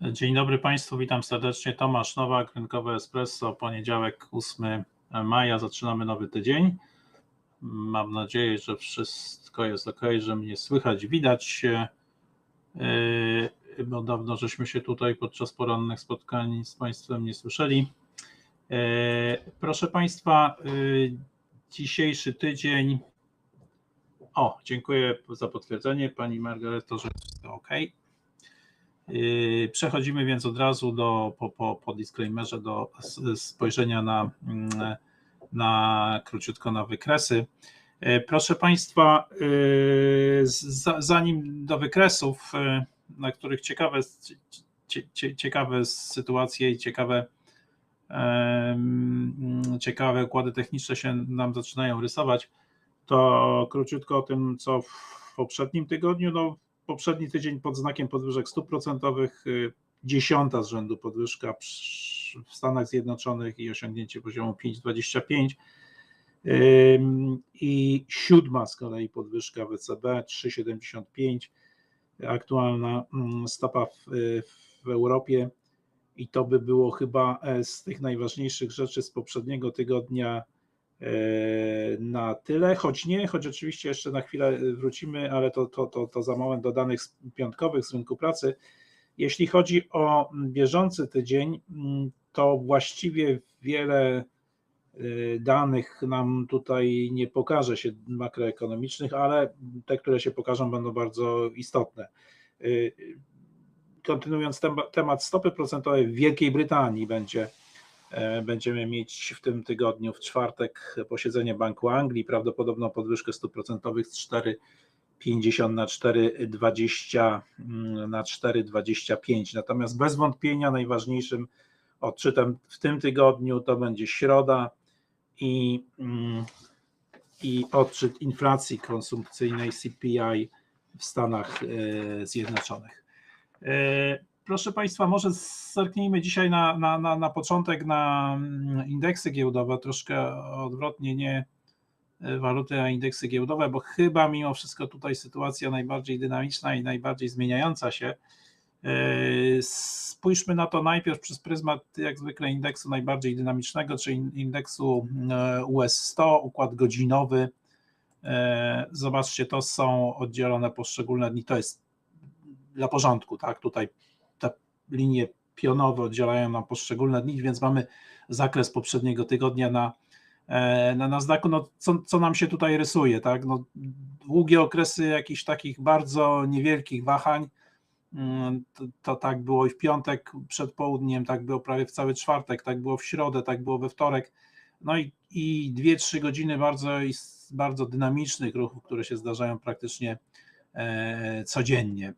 Dzień dobry Państwu, witam serdecznie. Tomasz Nowak, Rynkowe Espresso, poniedziałek 8 maja, zaczynamy nowy tydzień. Mam nadzieję, że wszystko jest ok, że mnie słychać, widać, yy, bo dawno żeśmy się tutaj podczas porannych spotkań z Państwem nie słyszeli. Yy, proszę Państwa, yy, dzisiejszy tydzień. O, dziękuję za potwierdzenie Pani Margareto, że jest ok. Yy, przechodzimy więc od razu do, po, po, po disclaimerze do spojrzenia na, mm, na króciutko na wykresy. Yy, proszę Państwa, yy, zanim do wykresów, na których ciekawe, ciekawe sytuacje i ciekawe, ciekawe układy techniczne się nam zaczynają rysować, to króciutko o tym, co w poprzednim tygodniu. No, poprzedni tydzień pod znakiem podwyżek stóp procentowych, y, dziesiąta z rzędu podwyżka w Stanach Zjednoczonych i osiągnięcie poziomu 5,25 i siódma z kolei podwyżka w ECB 3,75, aktualna mm, stopa w, w Europie. I to by było chyba e, z tych najważniejszych rzeczy z poprzedniego tygodnia na tyle, choć nie, choć oczywiście jeszcze na chwilę wrócimy, ale to, to, to, to za moment do danych piątkowych z rynku pracy. Jeśli chodzi o bieżący tydzień, to właściwie wiele e, danych nam tutaj nie pokaże się makroekonomicznych, ale te, które się pokażą, będą bardzo istotne. E, kontynuując temat stopy procentowej, w Wielkiej Brytanii będzie będziemy mieć w tym tygodniu, w czwartek, posiedzenie Banku Anglii, prawdopodobną podwyżkę stóp procentowych z 4,50 na 4,20 mm, na 4,25. Natomiast bez wątpienia najważniejszym odczytem w tym tygodniu to będzie środa i, mm, i odczyt inflacji konsumpcyjnej CPI w Stanach e, Zjednoczonych. Proszę Państwa, może zerknijmy dzisiaj na, na, na, na początek na mm, indeksy giełdowe, troszkę odwrotnie, nie e, waluty, a indeksy giełdowe, bo chyba mimo wszystko tutaj sytuacja najbardziej dynamiczna i najbardziej zmieniająca się. E, spójrzmy na to najpierw przez pryzmat, jak zwykle, indeksu najbardziej dynamicznego, czyli indeksu e, US 100, układ godzinowy. Zobaczcie, to są oddzielone poszczególne dni. To jest dla porządku, tak? Tutaj linie pionowe oddzielają nam poszczególne dni, więc mamy zakres poprzedniego tygodnia na, e, na Nasdaqu. No, co, co nam się tutaj rysuje? Tak? No, długie okresy jakichś takich bardzo niewielkich wahań. Mm, to, to, tak było i w piątek przed południem, tak było prawie w cały czwartek, tak było w środę, tak było we wtorek. No i, i 2-3 godziny bardzo, bardzo dynamicznych ruchów, które się zdarzają praktycznie e, codziennie.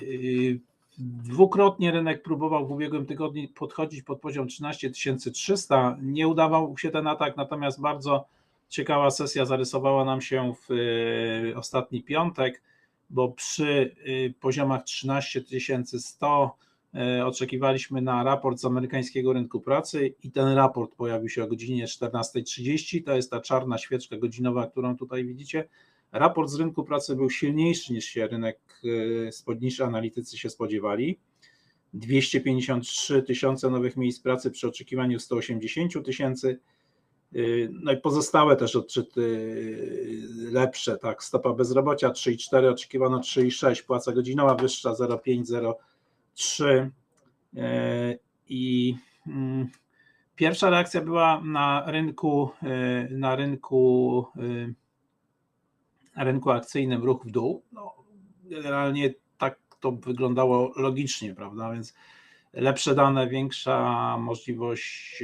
Yy, dwukrotnie rynek próbował w ubiegłym tygodniu podchodzić pod poziom 13300. Nie udawał się ten atak, natomiast bardzo ciekawa sesja zarysowała nam się w yy, ostatni piątek, bo przy yy, poziomach 13100 oczekiwaliśmy na raport z amerykańskiego rynku pracy i ten raport pojawił się o godzinie 14.30. To jest ta czarna świeczka godzinowa, którą tutaj widzicie. Raport z rynku pracy był silniejszy niż się rynek, e, niż analitycy się spodziewali. 253 tysiące nowych miejsc pracy przy oczekiwaniu 180 tysięcy. E, no i pozostałe też odczyty e, lepsze, tak, stopa bezrobocia 3,4, oczekiwano 3,6, płaca godzinowa wyższa 0,5, 0,3 i mm, pierwsza reakcja była na rynku, na rynku rynku akcyjnym ruch w dół. No, generalnie tak to wyglądało logicznie, prawda? Więc lepsze dane, większa możliwość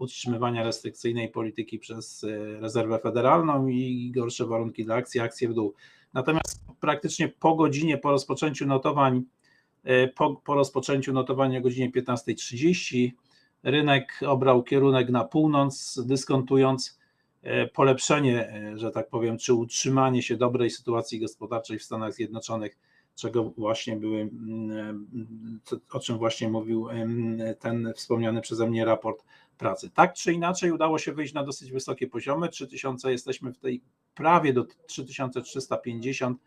utrzymywania restrykcyjnej polityki przez e, rezerwę federalną i gorsze warunki dla akcji, akcje w dół. Natomiast praktycznie po godzinie, po rozpoczęciu notowań, e, po, po rozpoczęciu notowania o godzinie 15.30 rynek obrał kierunek na północ, dyskontując polepszenie, e, że tak powiem, czy utrzymanie się dobrej sytuacji gospodarczej w Stanach Zjednoczonych, czego właśnie były, mm, e, o czym właśnie mówił ten wspomniany przeze mnie raport pracy. Tak czy inaczej udało się wyjść na dosyć wysokie poziomy, 3000 jesteśmy w tej prawie do 3350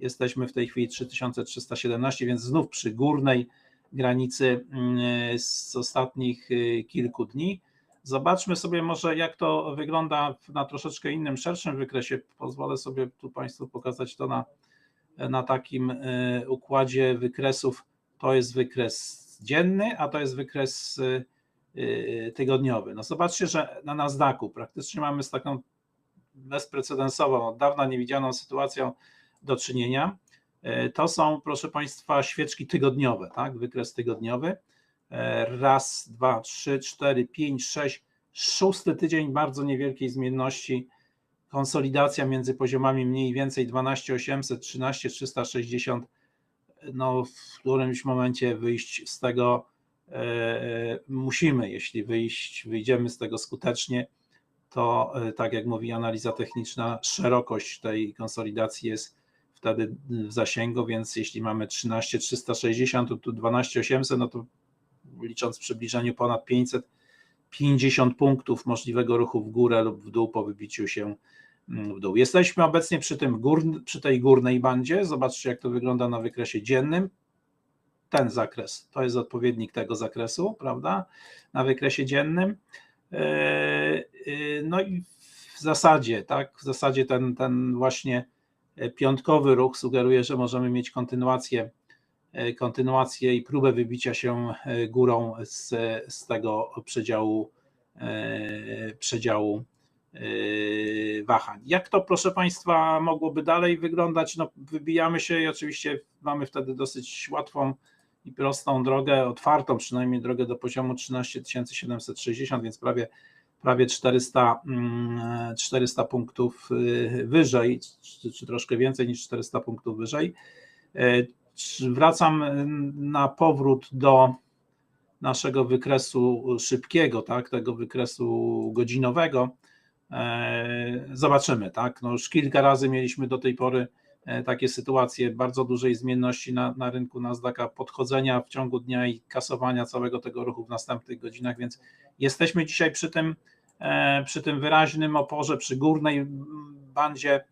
jesteśmy w tej chwili 3317, więc znów przy górnej granicy mm, z ostatnich kilku dni. Zobaczmy sobie może, jak to wygląda na troszeczkę innym, szerszym wykresie. Pozwolę sobie tu Państwu pokazać to na, na takim y, układzie wykresów. To jest wykres dzienny, a to jest wykres y, tygodniowy. No zobaczcie, że na Nasdaqu praktycznie mamy z taką bezprecedensową, od dawna niewidzianą sytuacją do czynienia. To są, proszę Państwa, świeczki tygodniowe, tak? Wykres tygodniowy. E, raz, dwa, trzy, cztery, pięć, sześć, szósty tydzień bardzo niewielkiej zmienności. Konsolidacja między poziomami mniej więcej 12800, 13360. No, w którymś momencie wyjść z tego e, musimy, jeśli wyjść, wyjdziemy z tego skutecznie, to tak jak mówi analiza techniczna, szerokość tej konsolidacji jest wtedy w zasięgu, więc jeśli mamy 13 360, to tu 12 800, no to licząc w przybliżeniu ponad 550 punktów możliwego ruchu w górę lub w dół po wybiciu się mm, w dół. Jesteśmy obecnie przy, tym przy tej górnej bandzie. Zobaczcie, jak to wygląda na wykresie dziennym. Ten zakres to jest odpowiednik tego zakresu, prawda? Na wykresie dziennym. E, e, no i w zasadzie, tak, w zasadzie ten, ten właśnie piątkowy ruch sugeruje, że możemy mieć kontynuację, kontynuację i próbę wybicia się e, górą z, z tego przedziału, e, przedziału wahań. Jak to, proszę Państwa, mogłoby dalej wyglądać? No, wybijamy się i oczywiście mamy wtedy dosyć łatwą i prostą drogę, otwartą przynajmniej drogę do poziomu 13 760, więc prawie prawie 400, 400 mm, punktów wyżej, czy, czy troszkę więcej niż 400 punktów wyżej. Wracam na powrót do naszego wykresu szybkiego, tak, tego wykresu godzinowego. E, zobaczymy, tak. No już kilka razy mieliśmy do tej pory e, takie sytuacje bardzo dużej zmienności na, na rynku Nasdaqa, podchodzenia w ciągu dnia i kasowania całego tego ruchu w następnych godzinach, więc Jesteśmy dzisiaj przy tym, e, przy tym wyraźnym oporze, przy górnej bandzie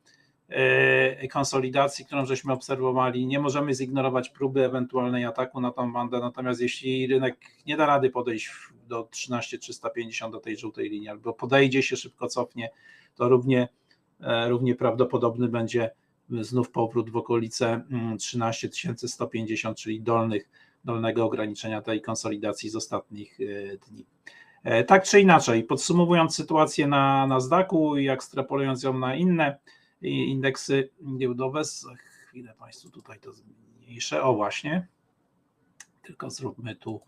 konsolidacji, którą żeśmy obserwowali. Nie możemy zignorować próby ewentualnej ataku na tą bandę, natomiast jeśli rynek nie da rady podejść do 13350 do tej żółtej linii, albo podejdzie się, szybko cofnie, to równie, e, równie prawdopodobny będzie znów powrót w okolice 13150, czyli dolnych, dolnego ograniczenia tej konsolidacji z ostatnich dni. E, tak czy inaczej, podsumowując sytuację na Nasdaqu i ekstrapolując ją na inne indeksy giełdowe, za chwilę Państwu tutaj to zmniejszę, o właśnie, tylko zróbmy tu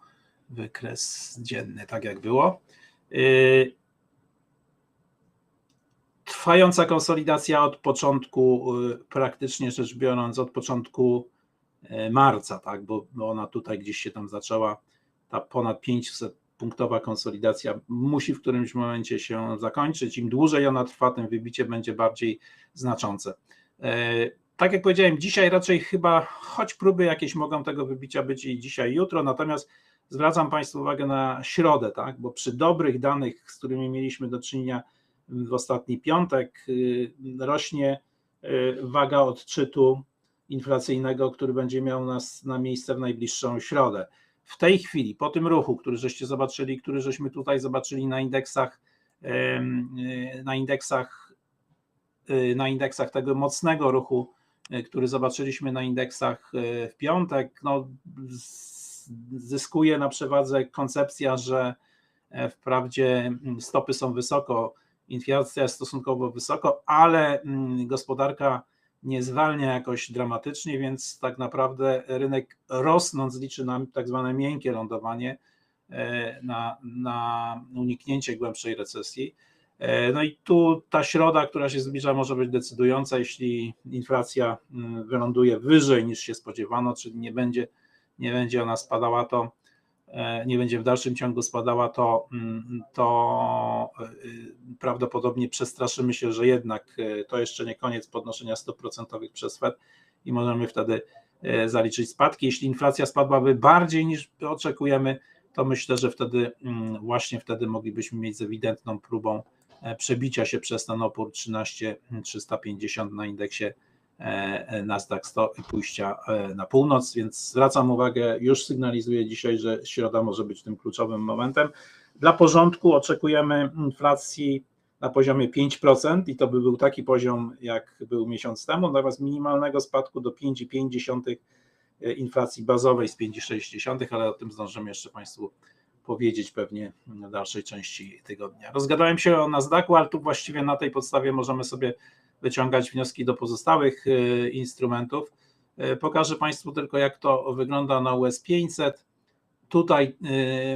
wykres dzienny, tak jak było. E, trwająca konsolidacja od początku, e, praktycznie rzecz biorąc, od początku marca, tak, bo ona tutaj gdzieś się tam zaczęła, ta ponad 500 punktowa konsolidacja musi w którymś momencie się zakończyć. Im dłużej ona trwa, tym wybicie będzie bardziej znaczące. E, tak jak powiedziałem, dzisiaj raczej chyba, choć próby jakieś mogą tego wybicia być i dzisiaj, jutro, natomiast zwracam Państwu uwagę na środę, tak? bo przy dobrych danych, z którymi mieliśmy do czynienia w ostatni piątek, y, rośnie y, waga odczytu inflacyjnego, który będzie miał nas na miejsce w najbliższą środę w tej chwili, po tym ruchu, który żeście zobaczyli, który żeśmy tutaj zobaczyli na indeksach, na indeksach, y, na indeksach tego mocnego ruchu, y, który zobaczyliśmy na indeksach w piątek, no, zyskuje na przewadze koncepcja, że e, wprawdzie mm, stopy są wysoko, inflacja jest stosunkowo wysoko, ale mm, gospodarka nie zwalnia jakoś dramatycznie, więc tak naprawdę rynek rosnąc liczy na tak zwane miękkie lądowanie, e, na, na uniknięcie głębszej recesji. E, no i tu ta środa, która się zbliża, może być decydująca, jeśli inflacja mm, wyląduje wyżej niż się spodziewano, czyli nie będzie, nie będzie ona spadała, to nie będzie w dalszym ciągu spadała, to, mm, to e, prawdopodobnie przestraszymy się, że jednak e, to jeszcze nie koniec podnoszenia stóp procentowych przez Fed i możemy wtedy zaliczyć spadki. Jeśli inflacja spadłaby bardziej niż oczekujemy, to myślę, że wtedy mm, właśnie wtedy moglibyśmy mieć z ewidentną próbą przebicia się przez ten opór 13 350 na indeksie Nasdaq 100 i pójścia na północ, więc zwracam uwagę, już sygnalizuję dzisiaj, że środa może być tym kluczowym momentem. Dla porządku oczekujemy inflacji na poziomie 5% i to by był taki poziom, jak był miesiąc temu, natomiast minimalnego spadku do 5,5 inflacji bazowej z 5,6, ale o tym zdążymy jeszcze Państwu powiedzieć pewnie w dalszej części tygodnia. Rozgadałem się o Nasdaqu, ale tu właściwie na tej podstawie możemy sobie wyciągać wnioski do pozostałych e, instrumentów. E, pokażę Państwu tylko, jak to wygląda na US 500. Tutaj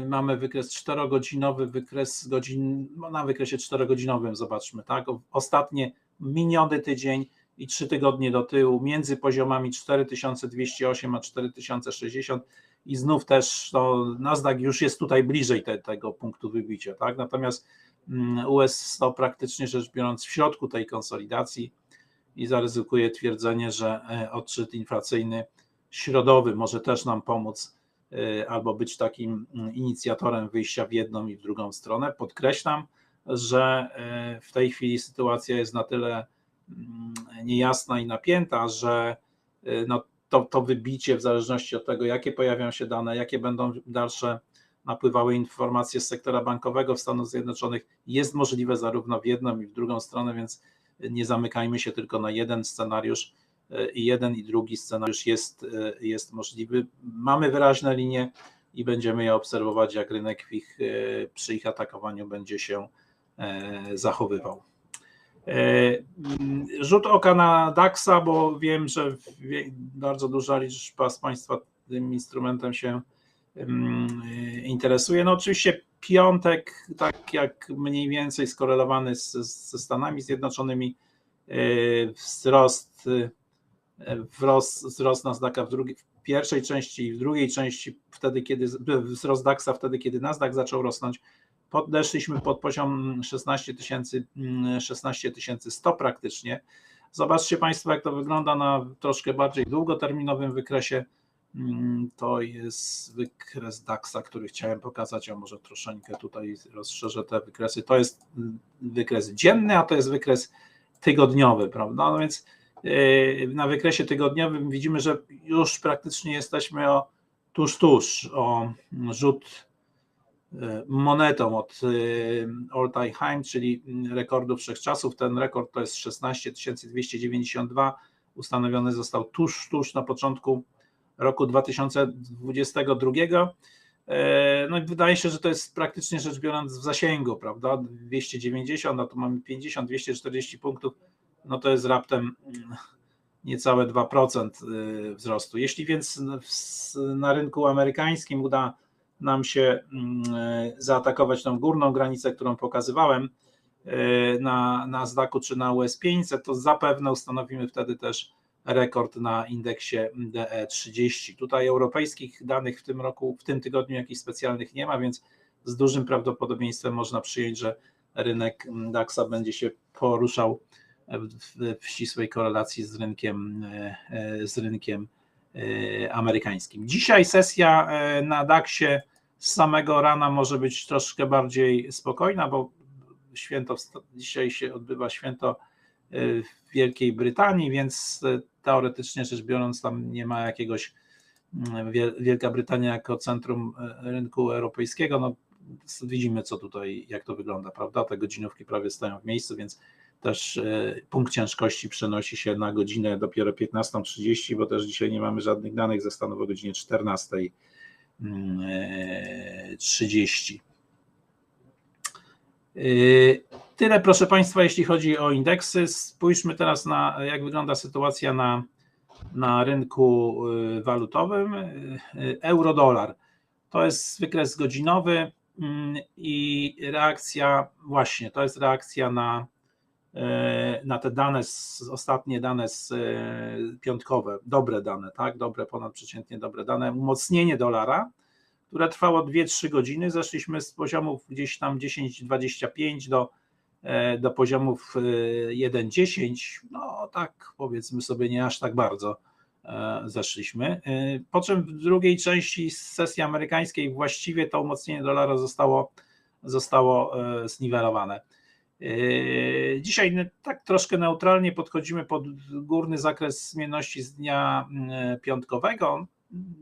y, mamy wykres 4-godzinowy, wykres godzin, no na wykresie 4-godzinowym zobaczmy, tak? Ostatnie miniony tydzień i 3 tygodnie do tyłu, między poziomami 4208 a 4060 i znów też no, Nasdaq już jest tutaj bliżej te, tego punktu wybicia, tak? Natomiast mm, US 100 praktycznie rzecz biorąc w środku tej konsolidacji i zaryzykuję twierdzenie, że e, odczyt inflacyjny środowy może też nam pomóc Y, albo być takim mm, inicjatorem wyjścia w jedną i w drugą stronę. Podkreślam, że y, w tej chwili sytuacja jest na tyle mm, niejasna i napięta, że no to, to wybicie w zależności od tego, jakie pojawią się dane, jakie będą dalsze napływały informacje z sektora bankowego w Stanach Zjednoczonych, jest możliwe zarówno w jedną i w drugą stronę, więc nie zamykajmy się tylko na jeden scenariusz i jeden i drugi scenariusz jest, jest możliwy. Mamy wyraźne linie i będziemy je obserwować, jak rynek ich, przy ich atakowaniu będzie się e, zachowywał. E, rzut oka na DAXa, bo wiem, że bardzo duża liczba z Państwa tym instrumentem się interesuje. No oczywiście piątek, tak jak mniej więcej skorelowany z, ze Stanami Zjednoczonymi, e, wzrost wzrost, wzrost Nasdaqa w, drugiej, w pierwszej części i w drugiej części, wtedy kiedy wzrost DAXa, wtedy kiedy Nasdaq zaczął rosnąć, podeszliśmy pod poziom 16 tysięcy 16 100 praktycznie. Zobaczcie Państwo, jak to wygląda na troszkę bardziej długoterminowym wykresie. Mm, to jest wykres DAXa, który chciałem pokazać, a może troszeczkę tutaj rozszerzę te wykresy. To jest mm, wykres dzienny, a to jest wykres tygodniowy, prawda? No więc Yy, na wykresie tygodniowym widzimy, że już praktycznie jesteśmy o, tuż, tuż o rzut monetą od time high, czyli rekordu wszechczasów. Ten rekord to jest 16 292, ustanowiony został tuż, tuż na początku roku 2022. No i wydaje się, że to jest praktycznie rzecz biorąc w zasięgu, prawda? 290, a tu mamy 50, 240 punktów no to jest raptem niecałe 2% y, wzrostu. Jeśli więc na rynku amerykańskim uda nam się mm, zaatakować tą górną granicę, którą pokazywałem y, na Nasdaqu czy na US 500, to zapewne ustanowimy wtedy też rekord na indeksie DE30. Tutaj europejskich danych w tym roku, w tym tygodniu jakichś specjalnych nie ma, więc z dużym prawdopodobieństwem można przyjąć, że rynek DAXa będzie się poruszał w, ścisłej korelacji z rynkiem, e, e, z rynkiem e, amerykańskim. Dzisiaj sesja na DAX-ie z samego rana może być troszkę bardziej spokojna, bo święto dzisiaj się odbywa święto y, w Wielkiej Brytanii, więc y, teoretycznie rzecz biorąc, tam nie ma jakiegoś mm, Wielka Brytania jako centrum y, rynku europejskiego. No, widzimy, co tutaj, jak to wygląda, prawda? Te godzinówki prawie stają w miejscu, więc też punkt ciężkości przenosi się na godzinę dopiero 15.30, bo też dzisiaj nie mamy żadnych danych ze stanu o godzinie 14.00 Mm, e, 30. E, tyle, proszę Państwa, jeśli chodzi o indeksy. Spójrzmy teraz na, jak wygląda sytuacja na, na rynku e, walutowym. Euro-dolar to jest wykres godzinowy mm, i reakcja, właśnie, to jest reakcja na na te dane, z, ostatnie dane z, e, piątkowe, dobre dane, tak, dobre, ponadprzeciętnie dobre dane, umocnienie dolara, które trwało 2-3 godziny, zeszliśmy z poziomów gdzieś tam 10-25 do, e, do poziomów 1-10, no tak powiedzmy sobie nie aż tak bardzo zeszliśmy, po czym w drugiej części sesji amerykańskiej właściwie to umocnienie dolara zostało, zostało zniwelowane. Yy, Dzisiaj tak troszkę neutralnie podchodzimy pod górny zakres zmienności z dnia yy, piątkowego.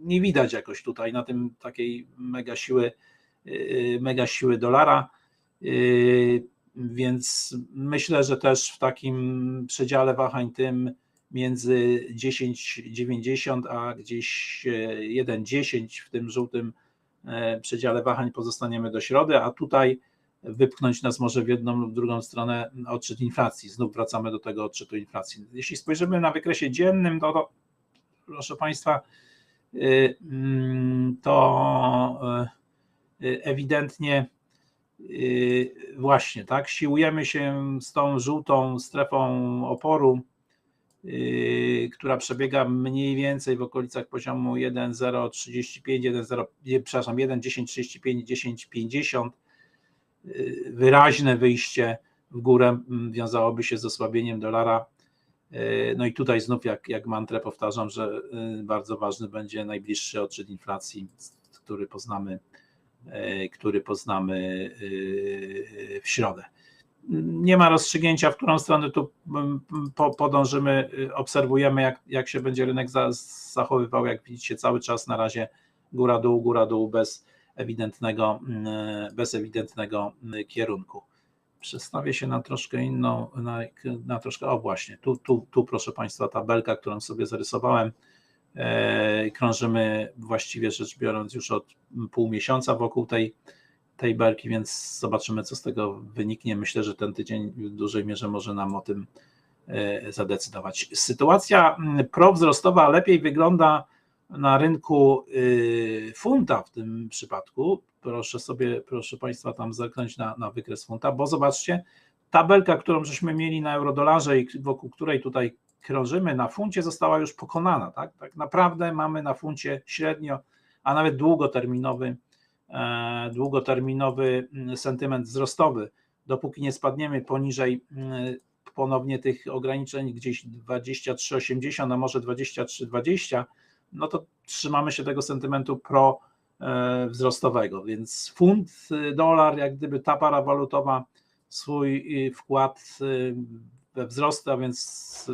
Nie widać jakoś tutaj na tym takiej mega siły, yy, mega siły dolara, więc myślę, że też w takim przedziale wahań tym między 10,90 a gdzieś 1,10 w tym żółtym przedziale wahań pozostaniemy do środy, a tutaj wypchnąć nas może w jedną lub drugą stronę odczyt inflacji. Znów wracamy do tego odczytu inflacji. Jeśli spojrzymy na wykresie dziennym, to, to proszę Państwa, y, mm, to y, ewidentnie y, właśnie, tak, siłujemy się z tą żółtą strefą oporu, która przebiega mniej więcej w okolicach poziomu 1,035, 1,0, przepraszam, 1,1035, 10,50 wyraźne wyjście w górę wiązałoby się z osłabieniem dolara. No i tutaj znów, jak, jak mantrę powtarzam, że y, bardzo ważny będzie najbliższy odczyt inflacji, który poznamy, y, który poznamy y, w środę. Nie ma rozstrzygnięcia, w którą stronę tu podążymy. Obserwujemy, jak, jak się będzie rynek zachowywał. Jak widzicie, cały czas na razie góra-dół, góra-dół bez ewidentnego, mm, bez ewidentnego mm, kierunku. Przestawię się na troszkę inną, na, na troszkę, o właśnie, tu, tu, tu proszę Państwa tabelka, którą sobie zarysowałem, e, krążymy właściwie rzecz biorąc już od pół miesiąca wokół tej, tej belki, więc zobaczymy co z tego wyniknie. Myślę, że ten tydzień w dużej mierze może nam o tym e, zadecydować. Sytuacja mm, prowzrostowa lepiej wygląda na rynku y, funta w tym przypadku, proszę sobie, proszę Państwa, tam zerknąć na, na wykres funta, bo zobaczcie, tabelka, którą żeśmy mieli na eurodolarze i wokół której tutaj krążymy, na funcie została już pokonana. Tak, tak naprawdę mamy na funcie średnio, a nawet długoterminowy, e, długoterminowy mm, sentyment wzrostowy. Dopóki nie spadniemy poniżej mm, ponownie tych ograniczeń gdzieś 23,80, a może 23,20, no to trzymamy się tego sentymentu pro wzrostowego, więc funt, y, dolar, jak gdyby ta para walutowa swój y, wkład y, we wzrosty, a więc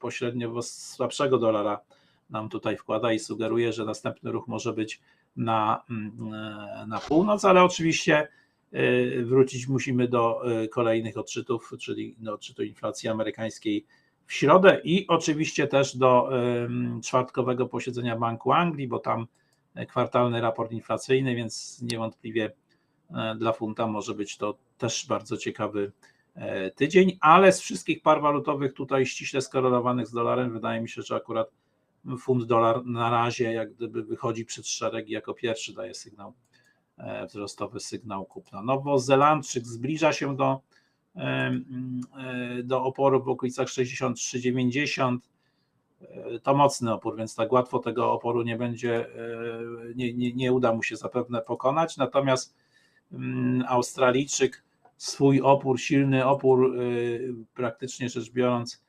pośrednio słabszego dolara nam tutaj wkłada i sugeruje, że następny ruch może być na, mm, na północ, ale oczywiście wrócić musimy do kolejnych odczytów, czyli do odczytu inflacji amerykańskiej w środę i oczywiście też do czwartkowego posiedzenia Banku Anglii, bo tam e, kwartalny raport inflacyjny, więc niewątpliwie e, dla funta może być to też bardzo ciekawy e, tydzień, ale z wszystkich par walutowych tutaj ściśle skorelowanych z dolarem, wydaje mi się, że akurat funt dolar na razie jak gdyby wychodzi przed szereg i jako pierwszy daje sygnał wzrostowy, sygnał kupna. Nowozelandczyk zbliża się do do oporu w okolicach 63-90. E, to mocny opór, więc tak łatwo tego oporu nie będzie, e, nie, nie, nie uda mu się zapewne pokonać. Natomiast Australijczyk swój opór, silny opór, praktycznie rzecz biorąc,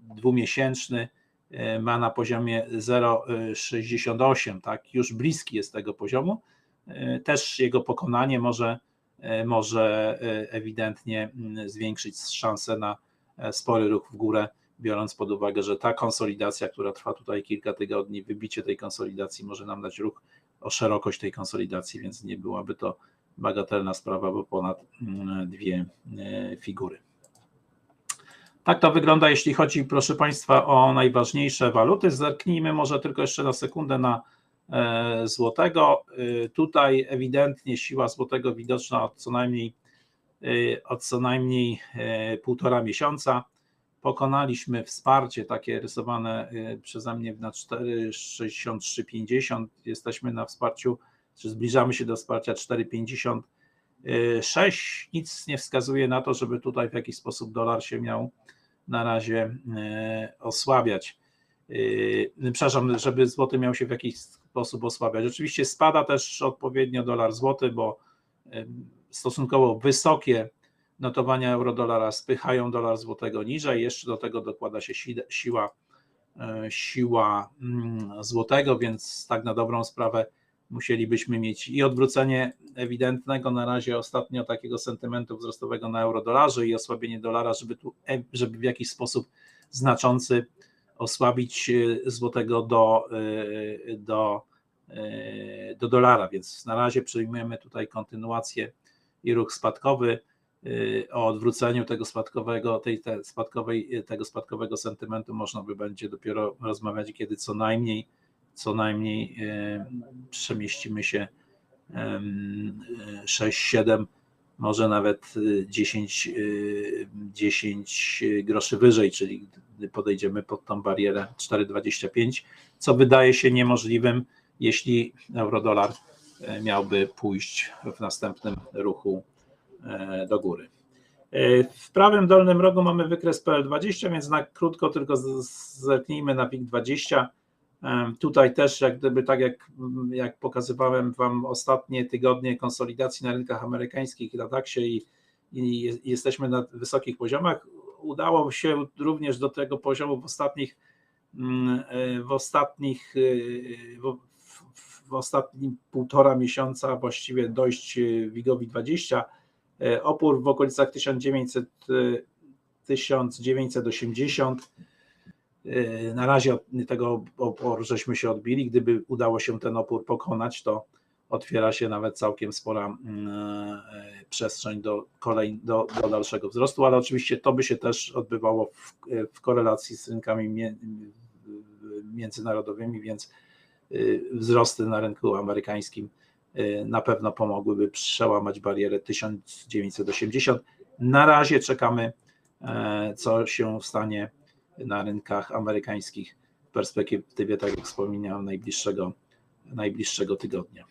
dwumiesięczny, ma na poziomie 0,68, tak, już bliski jest tego poziomu. Też jego pokonanie może E, może e, ewidentnie mm, zwiększyć szanse na e, spory ruch w górę, biorąc pod uwagę, że ta konsolidacja, która trwa tutaj kilka tygodni, wybicie tej konsolidacji może nam dać ruch o szerokość tej konsolidacji, więc nie byłaby to bagatelna sprawa, bo ponad mm, dwie figury. Tak to wygląda, jeśli chodzi, proszę Państwa, o najważniejsze waluty. Zerknijmy może tylko jeszcze na sekundę na E, złotego. E, tutaj ewidentnie siła złotego widoczna od co najmniej e, od co najmniej półtora miesiąca. Pokonaliśmy wsparcie takie rysowane przeze mnie na 4,6350. Jesteśmy na wsparciu, czy zbliżamy się do wsparcia 4,56. Nic nie wskazuje na to, żeby tutaj w jakiś sposób dolar się miał na razie osłabiać. Przepraszam, żeby złoty miał się w jakiś sposób osłabiać. Oczywiście spada też odpowiednio dolar złoty, bo stosunkowo wysokie notowania euro-dolara spychają dolar złotego niżej. Jeszcze do tego dokłada się siła, e, siła mm, złotego, więc tak na dobrą sprawę musielibyśmy mieć i odwrócenie ewidentnego na razie ostatnio takiego sentymentu wzrostowego na euro-dolarze i osłabienie dolara, żeby, tu, żeby w jakiś sposób znaczący osłabić e, złotego do, e, do, do dolara, więc na razie przyjmujemy tutaj kontynuację i ruch spadkowy o odwróceniu tego spadkowego, tej, spadkowej, tego spadkowego sentymentu można by będzie dopiero rozmawiać, kiedy co najmniej co najmniej przemieścimy się 6, 7, może nawet 10, 10 groszy wyżej, czyli podejdziemy pod tą barierę 4,25, co wydaje się niemożliwym, jeśli eurodolar e, miałby pójść w następnym ruchu e, do góry. E, w prawym dolnym rogu mamy wykres PL20, więc na krótko tylko zerknijmy na WIG20 Tutaj też, jak gdyby tak jak, jak pokazywałem Wam ostatnie tygodnie konsolidacji na rynkach amerykańskich na DAX-ie i, i jesteśmy na wysokich poziomach, udało się również do tego poziomu w ostatnich mm, e, w ostatnich e, w, w ostatnim półtora miesiąca właściwie dojść e, WIGowi 20 opór w okolicach 1900 1980 Yy, na razie tego oporu żeśmy się odbili. Gdyby udało się ten opór pokonać, to otwiera się nawet całkiem spora yy, przestrzeń do, kolej, do, do dalszego wzrostu, ale oczywiście to by się też odbywało w, w korelacji z rynkami międzynarodowymi, więc yy, wzrosty na rynku amerykańskim na pewno pomogłyby przełamać barierę 1980. Na razie czekamy, co się stanie na rynkach amerykańskich w perspektywie, tak jak wspomniałem, najbliższego, najbliższego tygodnia.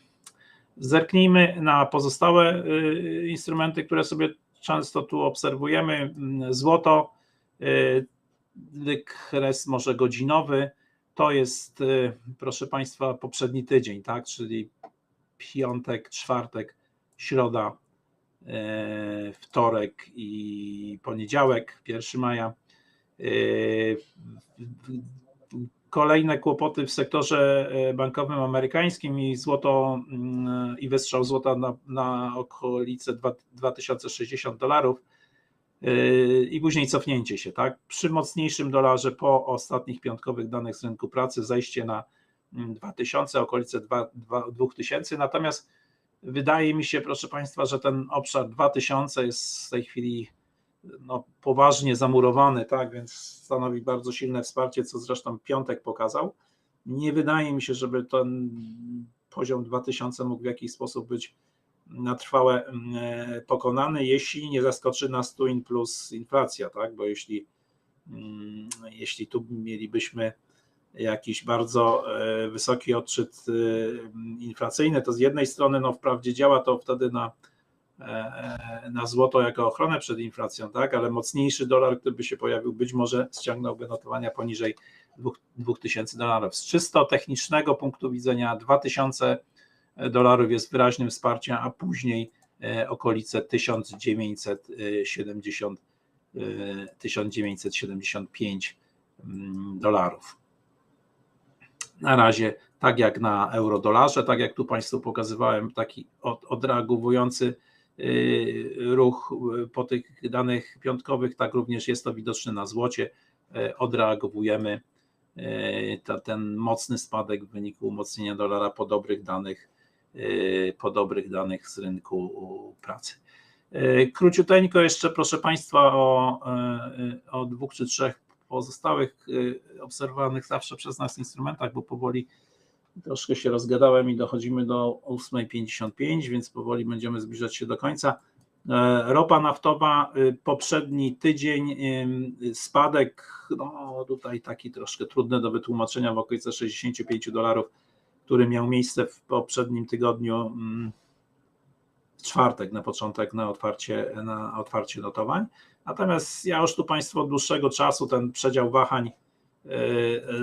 Zerknijmy na pozostałe y, instrumenty, które sobie często tu obserwujemy. Złoto, y, kres może godzinowy, to jest, y, proszę Państwa, poprzedni tydzień, tak? czyli piątek, czwartek, środa, wtorek i poniedziałek, 1 maja. Yy, kolejne kłopoty w sektorze e, bankowym amerykańskim i złoto mm, i wystrzał złota na, na okolice 2060 dolarów yy, i później cofnięcie się, tak? Przy mocniejszym dolarze po ostatnich piątkowych danych z rynku pracy zajście na 2000, mm, okolice 2000, natomiast wydaje mi się, proszę Państwa, że ten obszar 2000 jest w tej chwili no, poważnie zamurowany, tak, więc stanowi bardzo silne wsparcie, co zresztą piątek pokazał. Nie wydaje mi się, żeby ten poziom 2000 mógł w jakiś sposób być na trwałe mm, pokonany, jeśli nie zaskoczy nas tu in plus inflacja, tak, bo jeśli, mm, jeśli tu mielibyśmy jakiś bardzo e, wysoki odczyt e, inflacyjny, to z jednej strony no wprawdzie działa to wtedy na E, na złoto jako ochronę przed inflacją, tak, ale mocniejszy dolar, który by się pojawił, być może ściągnąłby notowania poniżej 2000 dolarów. Z czysto technicznego punktu widzenia 2000 dolarów jest wyraźnym wsparciem, a później e, okolice 1970 1975 e, mm, dolarów. Na razie, tak jak na euro-dolarze, tak jak tu Państwu pokazywałem, taki odreagowujący ruch y, po tych danych piątkowych, tak również jest to widoczne na złocie. Y, odreagowujemy ten mocny spadek w wyniku umocnienia dolara po dobrych danych, po dobrych danych z rynku pracy. Króciuteńko jeszcze proszę Państwa o, o dwóch czy trzech pozostałych obserwowanych zawsze przez nas instrumentach, bo powoli Troszkę się rozgadałem i dochodzimy do 8.55, więc powoli będziemy zbliżać się do końca. E, ropa naftowa, y, poprzedni tydzień spadek, no tutaj taki troszkę trudny do wytłumaczenia w okolicy 65 dolarów, który miał miejsce w poprzednim tygodniu, w czwartek na początek, na otwarcie, na otwarcie notowań. Natomiast ja już tu Państwu od dłuższego czasu ten przedział wahań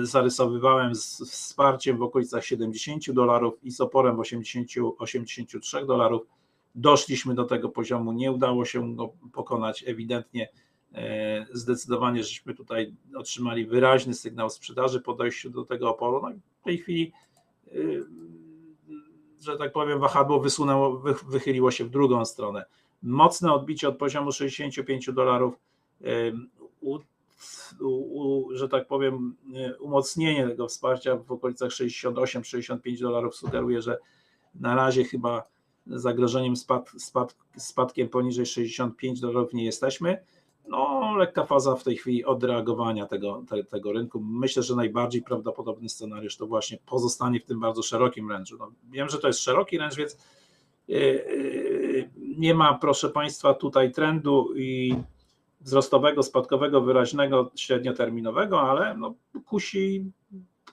zarysowywałem z wsparciem w okolicach 70 dolarów i z oporem w 80, 83 dolarów. Doszliśmy do tego poziomu, nie udało się go pokonać. Ewidentnie e, zdecydowanie żeśmy tutaj otrzymali wyraźny sygnał sprzedaży po dojściu do tego oporu. No w tej chwili e, że tak powiem, wahadło wysunęło, wy, wychyliło się w drugą stronę. Mocne odbicie od poziomu 65 dolarów, że tak powiem, umocnienie tego wsparcia w okolicach 68-65 dolarów sugeruje, że na razie chyba zagrożeniem spad, spad, spadkiem poniżej 65 dolarów nie jesteśmy. No, lekka faza w tej chwili odreagowania tego, te, tego rynku. Myślę, że najbardziej prawdopodobny scenariusz to właśnie pozostanie w tym bardzo szerokim ręczu. No, wiem, że to jest szeroki ręcz, więc yy, yy, nie ma, proszę Państwa, tutaj trendu i wzrostowego, spadkowego, wyraźnego, średnioterminowego, ale no, kusi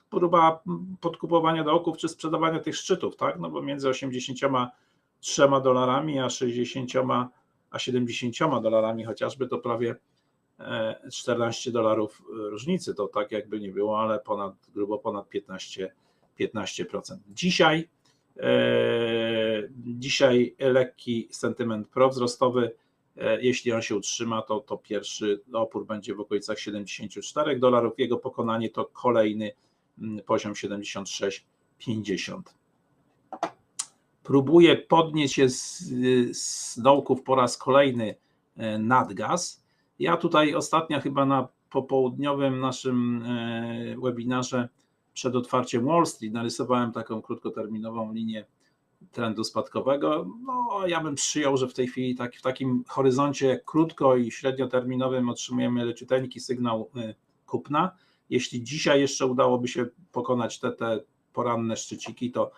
próba podkupowania dołków czy sprzedawania tych szczytów, tak? No bo między 83 dolarami a 60 a 70 dolarami chociażby to prawie 14 e, dolarów różnicy. To tak jakby nie było, ale ponad, grubo ponad 15, 15%. Dzisiaj, e, dzisiaj lekki sentyment prowzrostowy. E, jeśli on się utrzyma, to, to pierwszy opór będzie w okolicach 74 dolarów. Jego pokonanie to kolejny mm, poziom 76,50 próbuje podnieść się z, z dołków po raz kolejny e, nadgaz. Ja tutaj ostatnio chyba na popołudniowym naszym e, webinarze przed otwarciem Wall Street narysowałem taką krótkoterminową linię trendu spadkowego. No, ja bym przyjął, że w tej chwili tak, w takim horyzoncie krótko i średnioterminowym otrzymujemy leciuteńki sygnał e, kupna. Jeśli dzisiaj jeszcze udałoby się pokonać te, te poranne szczyciki, to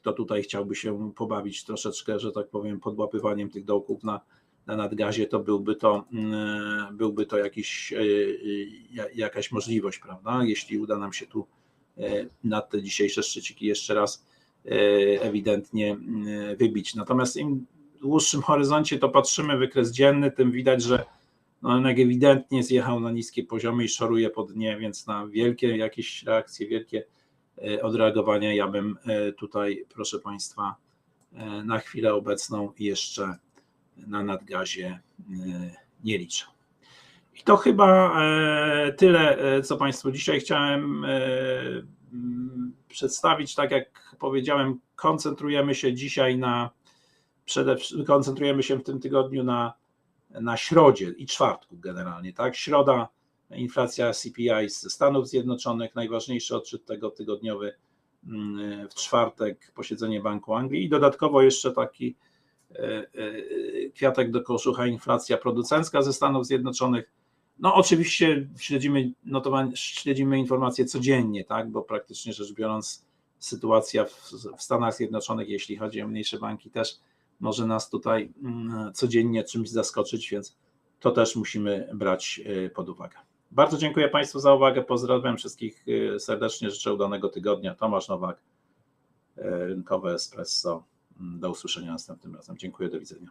kto tutaj chciałby się pobawić troszeczkę, że tak powiem, podłapywaniem tych dołków na, na nadgazie, to byłby to, mm, byłby to jakiś, e, jakaś możliwość, prawda? Jeśli uda nam się tu na te dzisiejsze szczyciki jeszcze raz ewidentnie mm, wybić. Natomiast im dłuższym horyzoncie to patrzymy wykres dzienny, tym widać, że no jednak ewidentnie zjechał na niskie poziomy i szoruje pod dnie, więc na wielkie jakieś reakcje, wielkie E, odreagowania ja bym e, tutaj, proszę Państwa, e, na chwilę obecną jeszcze na nadgazie nie liczę. I to chyba tyle, co Państwu dzisiaj chciałem przedstawić. Tak jak powiedziałem, koncentrujemy się dzisiaj na, przede koncentrujemy się w tym tygodniu na, na środzie i czwartku generalnie, tak? Środa inflacja CPI z Stanów Zjednoczonych, najważniejszy odczyt tego tygodniowy mm, w czwartek, posiedzenie Banku Anglii i dodatkowo jeszcze taki e, e, kwiatek do koszucha inflacja producencka ze Stanów Zjednoczonych. No oczywiście śledzimy, notowanie, śledzimy informacje codziennie, tak, bo praktycznie rzecz biorąc sytuacja w, w Stanach Zjednoczonych, jeśli chodzi o mniejsze banki też może nas tutaj mm, codziennie czymś zaskoczyć, więc to też musimy brać e, pod uwagę. Bardzo dziękuję Państwu za uwagę. Pozdrawiam wszystkich y, serdecznie. Życzę udanego tygodnia. Tomasz Nowak, y, Rynkowe Espresso. Do usłyszenia następnym razem. Dziękuję, do widzenia.